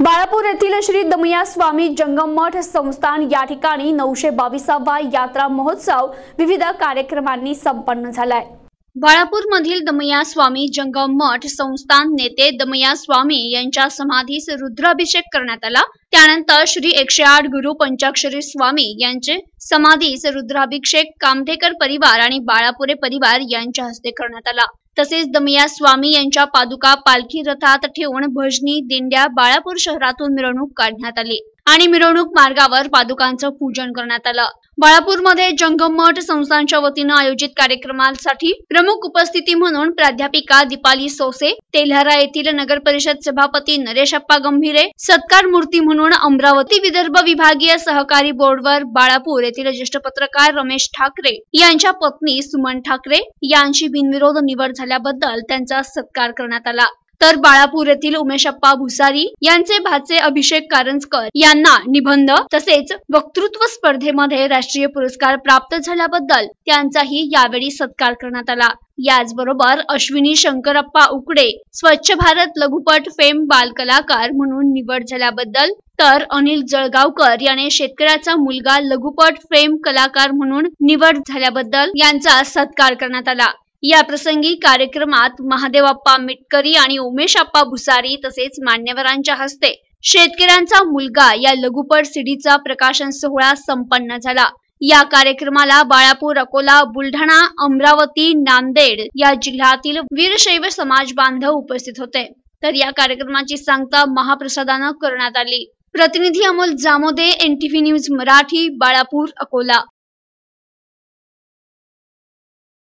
बाळापूर येथील श्री दमया स्वामी जंगम मठ संस्थान या ठिकाणी नऊशे बावीसावा यात्रा महोत्सव विविध कार्यक्रमांनी संपन्न झालाय. बाळापूर मधील दमया स्वामी जंगम मठ संस्थान नेते दमया स्वामी यांच्या समाधीस रुद्राभिषेक करण्यात आला. त्यानंतर श्री एकशे आठ गुरु पंचाक्षरी स्वामी यांचे समाधीस रुद्राभिषेक कामठेकर परिवार आणि बाळापुरे परिवार यांच्या हस्ते करण्यात आला. तसेच दमया स्वामी यांच्या पादुका पालखी रथात ठेवून भजनी दिंड्या बाळापूर शहरातून मिरवणूक काढण्यात आली आणि मिरवणूक मार्गावर पादुकांचं पूजन करण्यात आलं. बाळापूरमध्ये जंगमठ संस्थांच्या वतीनं आयोजित कार्यक्रमासाठी प्रमुख उपस्थिती म्हणून प्राध्यापिका दीपाली सोसे तेल्हारा येथील नगर परिषद सभापती नरेशप्पा गंभीरे सत्कार मूर्ती म्हणून अमरावती विदर्भ विभागीय सहकारी बोर्डवर बाळापूर येथील ज्येष्ठ पत्रकार रमेश ठाकरे यांच्या पत्नी सुमन ठाकरे यांची बिनविरोध निवड झाल्याबद्दल त्यांचा सत्कार करण्यात आला. तर बाळापूर येथील उमेशप्पा भुसारी यांचे भाचे अभिषेक कारंजकर यांना निबंध तसेच वक्तृत्व स्पर्धेमध्ये राष्ट्रीय पुरस्कार प्राप्त झाल्याबद्दल त्यांचाही यावेळी सत्कार करण्यात आला. याचबरोबर अश्विनी शंकरप्पा उकडे स्वच्छ भारत लघुपट फेम बालकलाकार म्हणून निवड झाल्याबद्दल तर अनिल जळगावकर याने शेतकऱ्याचा मुलगा लघुपट फेम कलाकार म्हणून निवड झाल्याबद्दल यांचा सत्कार करण्यात आला. या प्रसंगी कार्यक्रमात महादेवाप्पा मिटकरी आणि उमेशअप्पा भुसारी तसेच मान्यवरांच्या हस्ते शेतकऱ्यांचा मुलगा या लघुपट सीडीचा प्रकाशन सोहळा संपन्न झाला. या कार्यक्रमाला बाळापूर अकोला बुलढाणा अमरावती नांदेड या जिल्ह्यातील वीरशैव समाज बांधव उपस्थित होते. तर या कार्यक्रमाची सांगता महाप्रसादानं करण्यात आली. प्रतिनिधी अमोल जामोदे एनटीव्ही न्यूज मराठी बाळापूर अकोला.